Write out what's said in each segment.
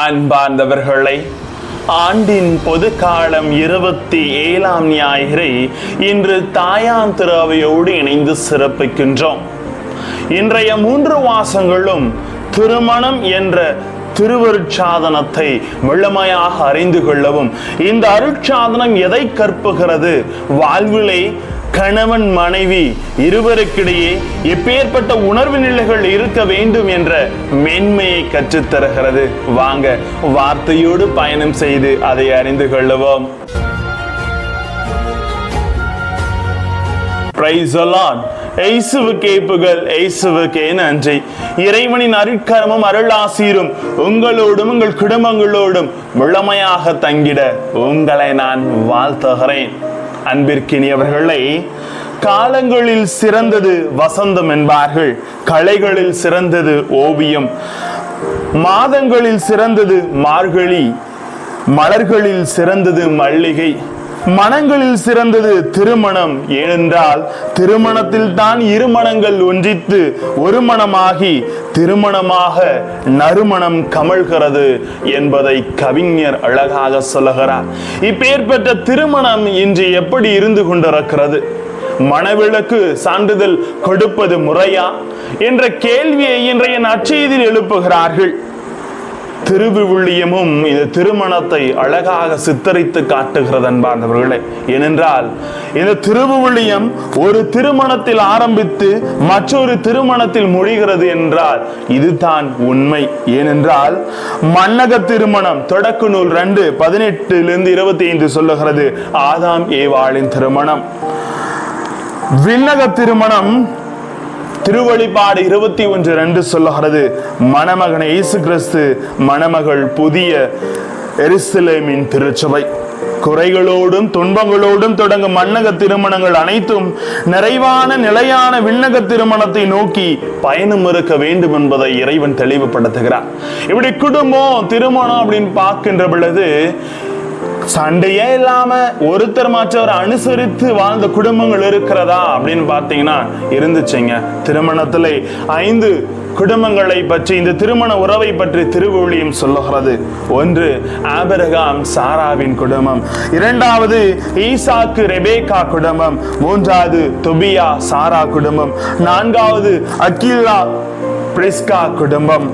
அன்பார்ந்தவர்களை ஆண்டின் பொது காலம் இருபத்தி ஏழாம் ஞாயிறை இன்று தாயாந்திராவையோடு இணைந்து சிறப்பிக்கின்றோம். இன்றைய மூன்று வாசங்களும் திருமணம் என்ற திருவருட்சாதனத்தை முழுமையாக அறிந்து கொள்ளவும் இந்த அருட்சாதனம் எதை கற்புகிறது? வாழ்விலே கணவன் மனைவி இருவருக்கிடையே எப்பேற்பட்ட உணர்வு நிலைகள் இருக்க வேண்டும் என்ற மென்மையை கற்றுத்தருகிறது. வாங்க வார்த்தையோடு பயணம் செய்து அதை அறிந்து கொள்ளுவோம். பிரைஸ் இயேசுவுக்கே புகழ் இயேசுவுக்கே நன்றி. இறைவனின் அருட்கரமும் அருளாசீரும் உங்களோடும் உங்கள் குடும்பங்களோடும் முழுமையாக தங்கிட உங்களை நான் வாழ்த்துகிறேன். அன்பிற்கினியவர்களை காலங்களில் சிறந்தது வசந்தம் என்பார்கள் கலைகளில் சிறந்தது ஓவியம் மாதங்களில் சிறந்தது மார்கழி மலர்களில் சிறந்தது மல்லிகை மனங்களில் சிறந்தது திருமணம். ஏனென்றால் திருமணத்தில் தான் இருமணங்கள் ஒன்றித்து ஒரு மனமாகி திருமணமாக நறுமணம் கமழ்கிறது என்பதை கவிஞர் அழகாக சொல்லுகிறார். இப்பேற்பட்ட திருமணம் இன்று எப்படி இருந்து கொண்டிருக்கிறது? மணவிளக்கு சான்றிதழ் கொடுப்பது முறையா? என்ற கேள்வியை இன்றைய நற்செய்தியில் எழுப்புகிறார்கள். திருவிவிலியமும் இந்த திருமணத்தை அழகாக சித்தரித்து காட்டுகிறது அன்பார்ந்தவர்களே. ஏனென்றால் இந்த திருவிவிலியம் ஒரு திருமணத்தில் ஆரம்பித்து மற்றொரு திருமணத்தில் முடிகிறது என்றால் இதுதான் உண்மை. ஏனென்றால் மன்னக திருமணம் தொடக்க நூல் ரெண்டு பதினெட்டிலிருந்து இருபத்தி ஐந்து சொல்லுகிறது ஆதாம் ஏவாளின் திருமணம். விண்ணக திருமணம் திருவழிபாடு இருபத்தி ஒன்று ரெண்டு சொல்லுகிறது மணமகன் இயேசு கிறிஸ்து மணமகள் புதிய எரிசிலேமின் திருச்சபை. குறைகளோடும் துன்பங்களோடும் தொடங்கும் மன்னக திருமணங்கள் அனைத்தும் நிறைவான நிலையான விண்ணக திருமணத்தை நோக்கி பயணம் இருக்க வேண்டும் என்பதை இறைவன் தெளிவுபடுத்துகிறார். இப்படி குடும்பம் திருமணம் அப்படின்னு பார்க்கின்ற பொழுது சண்டையே இல்லாம ஒருத்தர் மற்றவர் அனுசரித்து வாழ்ந்த குடும்பங்கள் இருக்கிறதா அப்படின்னு பார்த்தீங்கன்னா இருந்துச்சுங்க. திருமணத்துல ஐந்து குடும்பங்களை பற்றி இந்த திருமண உறவை பற்றி திருவொழியும் சொல்லுகிறது. ஒன்று ஆபரகாம் சாராவின் குடும்பம். இரண்டாவது ஈசாக்கு ரெபேகா குடும்பம். மூன்றாவது தொபியா சாரா குடும்பம். நான்காவது அகிலா பிரிஸ்கா குடும்பம்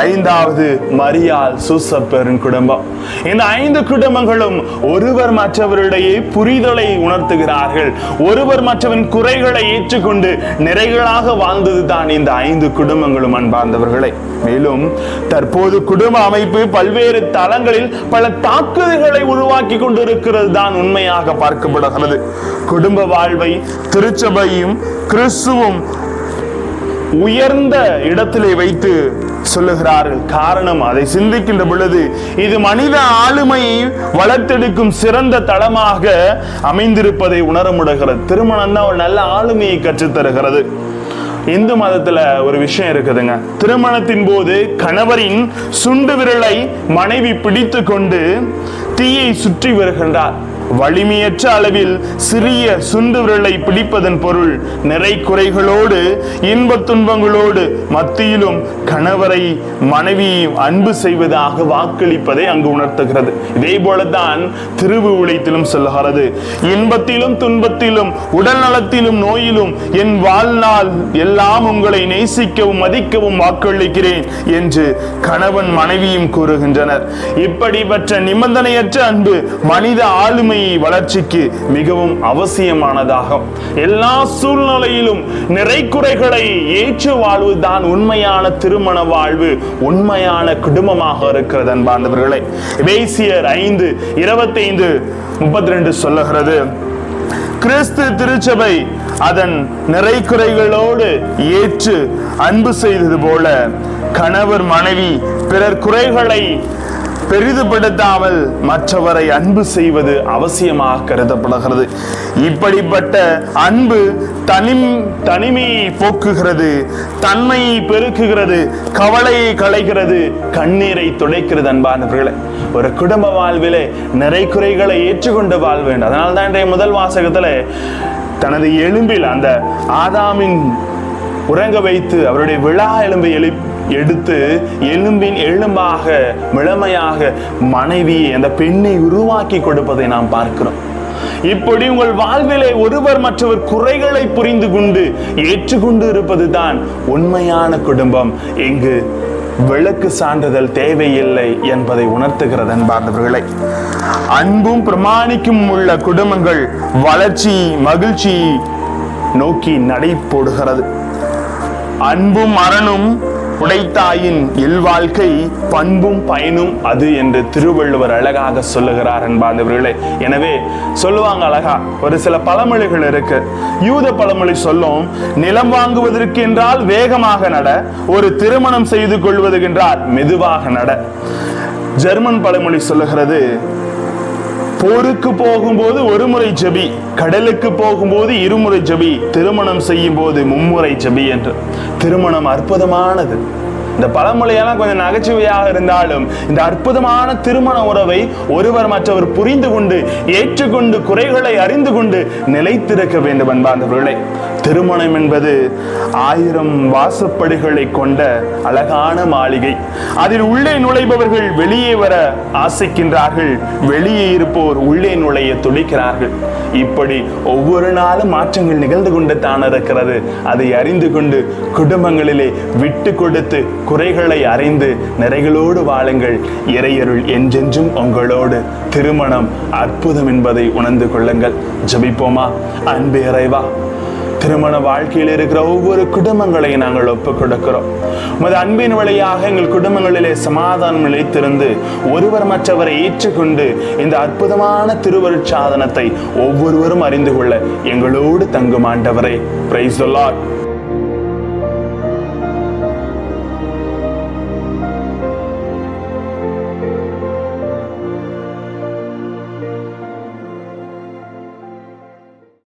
ஐந்தாவது மரியால் சூசப்பெரும் குடும்பம். இந்த ஐந்து குடும்பங்களும் ஒருவர் மற்றவரிடையே புரிதலை உணர்த்துகிறார்கள். ஒருவர் மற்றவன் குறைகளை ஏற்றுக்கொண்டு நிறைகளாக வாழ்ந்தது தான் இந்த ஐந்து குடும்பங்களும் அன்பார்ந்தவர்களை. மேலும் தற்போது குடும்ப அமைப்பு பல்வேறு தளங்களில் பல தாக்குதல்களை உருவாக்கி கொண்டிருக்கிறது தான் உண்மையாக பார்க்கப்படுகிறது. குடும்ப வாழ்வை திருச்சபையும் கிறிஸ்துவும் உயர்ந்த இடத்திலே வைத்து சொல்லுகிறார்கள். காரணம் அதை சிந்திக்கின்ற பொழுது இது மனித ஆளுமையை வளர்த்தெடுக்கும் சிறந்த தளமாக அமைந்திருப்பதை உணர முடிகிறது. திருமணம் தான் ஒரு நல்ல ஆளுமையை கற்றுத்தருகிறது. இந்து மதத்துல ஒரு விஷயம் இருக்குதுங்க. திருமணத்தின் போது கணவரின் சுண்டு விரலை மனைவி பிடித்து கொண்டு தீயை சுற்றி வருகின்றார். வலிமையற்ற அளவில் சிறிய சுண்டு விரலை பிடிப்பதன் பொருள் நிறை குறைகளோடு இன்பத் துன்பங்களோடு மத்தியிலும் கணவரை மனைவியையும் அன்பு செய்வதாக வாக்களிப்பதை அங்கு உணர்த்துகிறது. இதே போலதான் திருவுளைத்திலும் சொல்லுகிறது இன்பத்திலும் துன்பத்திலும் உடல் நலத்திலும் நோயிலும் என் வாழ்நாள் எல்லாம் உங்களை நேசிக்கவும் மதிக்கவும் வாக்களிக்கிறேன் என்று கணவன் மனைவியும் கூறுகின்றனர். இப்படிப்பட்ட நிபந்தனையற்ற அன்பு மனித ஆளுமை வளர்ச்சிக்கு மிகவும் அவசியமானதாகும் எல்லா சூழ்நிலையிலும் நிறைக்குறைகளை ஏற்று வாழ்வுதான் உண்மையான திருமண வாழ்வு உண்மையான குடும்பமாக இருக்கிறது அன்பார்ந்தவர்களே. வேசியர் ஐந்து இருபத்தைந்து முப்பத்தி ரெண்டு சொல்லுகிறது கிறிஸ்து திருச்சபை அதன் நிறைக்குறைகளோடு ஏற்று அன்பு செய்தது போல கணவர் மனைவி பிறர் குறைகளை பெரிதுபடுத்தாமல் மற்றவரை அன்பு செய்வது அவசியமாக கருதப்படுகிறது. இப்படிப்பட்ட அன்பு தனி தனிமையை போக்குகிறது தன்மையை பெருக்குகிறது கவலையை களைகிறது கண்ணீரை துடைக்கிறது அன்பானவர்களே. ஒரு குடும்ப வாழ்விலே நிறை குறைகளை ஏற்றுக்கொண்டு வாழ வேண்டும். அதனால தான் இன்றைய முதல் வாசகத்துல தனது எலும்பில் அந்த ஆதாமின் உறங்க வைத்து அவருடைய விழா எலும்பை எழு எடுத்து எலும்பின் எலும்பாக மிளமையாக மனைவியை அந்த பெண்ணை உருவாக்கி கொடுப்பதை நாம் பார்க்கிறோம். இப்படி உங்கள் வாழ்விலே ஒருவர் மற்றவர் குறைகளை புரிந்து கொண்டு ஏற்றுக்கொண்டு இருப்பதுதான் உண்மையான குடும்பம். இங்கு விளக்கு சான்றிதழ் தேவையில்லை என்பதை உணர்த்துகிறது அன்பார்ந்தவர்களை. அன்பும் பிரமாணிக்கும் உள்ள குடும்பங்கள் வளர்ச்சி மகிழ்ச்சி நோக்கி நடை போடுகிறது அன்பும் மரணும் உடைத்தாயின் இல்வாழ்க்கை பண்பும் பயனும் அது என்று திருவள்ளுவர் அழகாக சொல்லுகிறார் என்பார்ந்தவர்களே எனவே சொல்லுவாங்க அழகா ஒரு சில பழமொழிகள் இருக்கு. யூத பழமொழி சொல்லும் நிலம் வாங்குவதற்கு என்றால் வேகமாக நட ஒரு திருமணம் செய்து கொள்வதற்கு என்றால் மெதுவாக நட. ஜெர்மன் பழமொழி சொல்லுகிறது போருக்கு போகும்போது ஒரு முறை ஜபி கடலுக்கு போகும்போது இருமுறை ஜபி திருமணம் செய்யும் போது மும்முறை ஜபி என்று. திருமணம் அற்புதமானது. இந்த பழமொழியெல்லாம் கொஞ்சம் நகைச்சுவையாக இருந்தாலும் இந்த அற்புதமான திருமண உறவை ஒருவர் மற்றவர் புரிந்து கொண்டு ஏற்றுக்கொண்டு குறைகளை அறிந்து கொண்டு நிலைத்திருக்க வேண்டும் அன்பார்ந்தவர்களே. திருமணம் என்பது ஆயிரம் வாசப்படிகளை கொண்ட அழகான மாளிகை. அதில் உள்ளே நுழைபவர்கள் வெளியே வர ஆசைக்கின்றார்கள் வெளியே இருப்போர் உள்ளே நுழைய துடிக்கிறார்கள். இப்படி ஒவ்வொரு நாளும் மாற்றங்கள் நிகழ்ந்து கொண்டு தான் இருக்கிறது. அதை அறிந்து கொண்டு குடும்பங்களிலே விட்டு கொடுத்து குறைகளை அறிந்து நிறைகளோடு வாழுங்கள். இறையருள் என்றென்றும் உங்களோடு. திருமணம் அற்புதம் என்பதை உணர்ந்து கொள்ளுங்கள். ஜபிப்போமா? அன்பு இறைவா திருமண வாழ்க்கையில் இருக்கிற ஒவ்வொரு குடும்பங்களையும் நாங்கள் ஒப்புக் கொடுக்கிறோம் உமது அன்பின் வழியாக எங்கள் குடும்பங்களிலே சமாதானம் நிலைத்திருந்து ஒருவர் மற்றவரை ஏற்றுக்கொண்டு இந்த அற்புதமான திருவருட்சாதனத்தை ஒவ்வொருவரும் அறிந்து கொள்ள எங்களோடு தங்கும் ஆண்டவரே. Price Lord